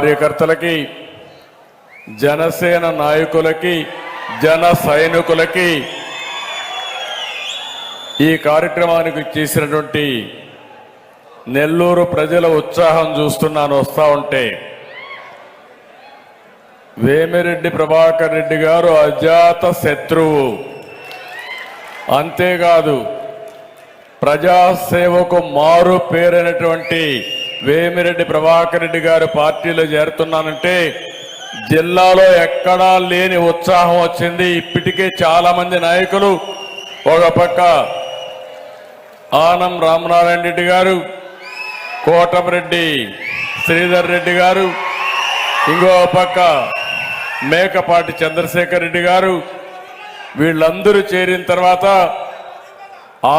కార్యకర్తలకి జనసేన నాయకులకి జన సైనికులకి ఈ కార్యక్రమానికి చేసినటువంటి నెల్లూరు ప్రజల ఉత్సాహం చూస్తున్నాను వస్తూ ఉంటే. వేమిరెడ్డి ప్రభాకర్ రెడ్డి గారు అజాత శత్రువు. అంతేకాదు ప్రజాసేవకు మారు పేరైనటువంటి వేమిరెడ్డి ప్రభాకర్ రెడ్డి గారు పార్టీలో చేరుతున్నానంటే జిల్లాలో ఎక్కడా లేని ఉత్సాహం వచ్చింది. ఇప్పటికే చాలా మంది నాయకులు ఒక పక్క ఆనం రామనారాయణ రెడ్డి గారు కోటమిరెడ్డి శ్రీధర్ రెడ్డి గారు ఇంకో పక్క మేకపాటి చంద్రశేఖర్ రెడ్డి గారు. వీళ్ళందరూ చేరిన తర్వాత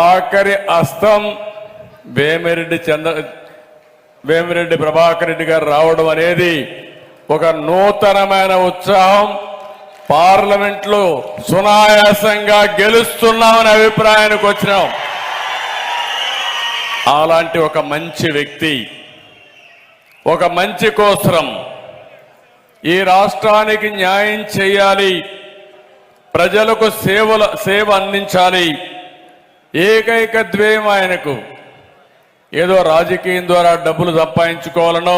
ఆఖరి అస్తం వేమిరెడ్డి చంద్ర వేమిరెడ్డి ప్రభాకర్ రెడ్డి గారు రావడం అనేది ఒక నూతనమైన ఉత్సాహం. పార్లమెంట్లో సునాయాసంగా గెలుస్తున్నామనే అభిప్రాయానికి వచ్చినాం. అలాంటి ఒక మంచి వ్యక్తి ఒక మంచి కోసరం. ఈ రాష్ట్రానికి న్యాయం చేయాలి ప్రజలకు సేవల సేవ అందించాలి. ఏకైక ద్వేయం ఆయనకు. ఏదో రాజకీయం ద్వారా డబ్బులు సంపాదించుకోవాలనో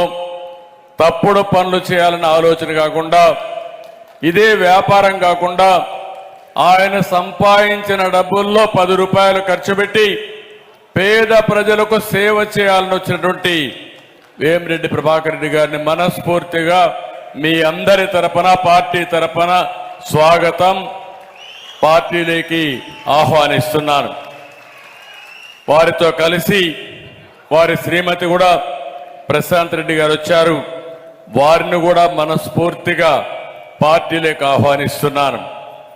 తప్పుడు పనులు చేయాలన్న ఆలోచన కాకుండా ఇదే వ్యాపారం కాకుండా ఆయన సంపాదించిన డబ్బుల్లో పది రూపాయలు ఖర్చు పెట్టి పేద ప్రజలకు సేవ చేయాలని వచ్చినటువంటి వేమిరెడ్డి ప్రభాకర్ రెడ్డి గారిని మనస్ఫూర్తిగా మీ అందరి తరపున పార్టీ తరపున స్వాగతం. పార్టీలోకి ఆహ్వానిస్తున్నాను. వారితో కలిసి వారి శ్రీమతి కూడా ప్రశాంత్ రెడ్డి గారు వచ్చారు. వారిని కూడా మనస్ఫూర్తిగా పార్టీలోకి ఆహ్వానిస్తున్నాను.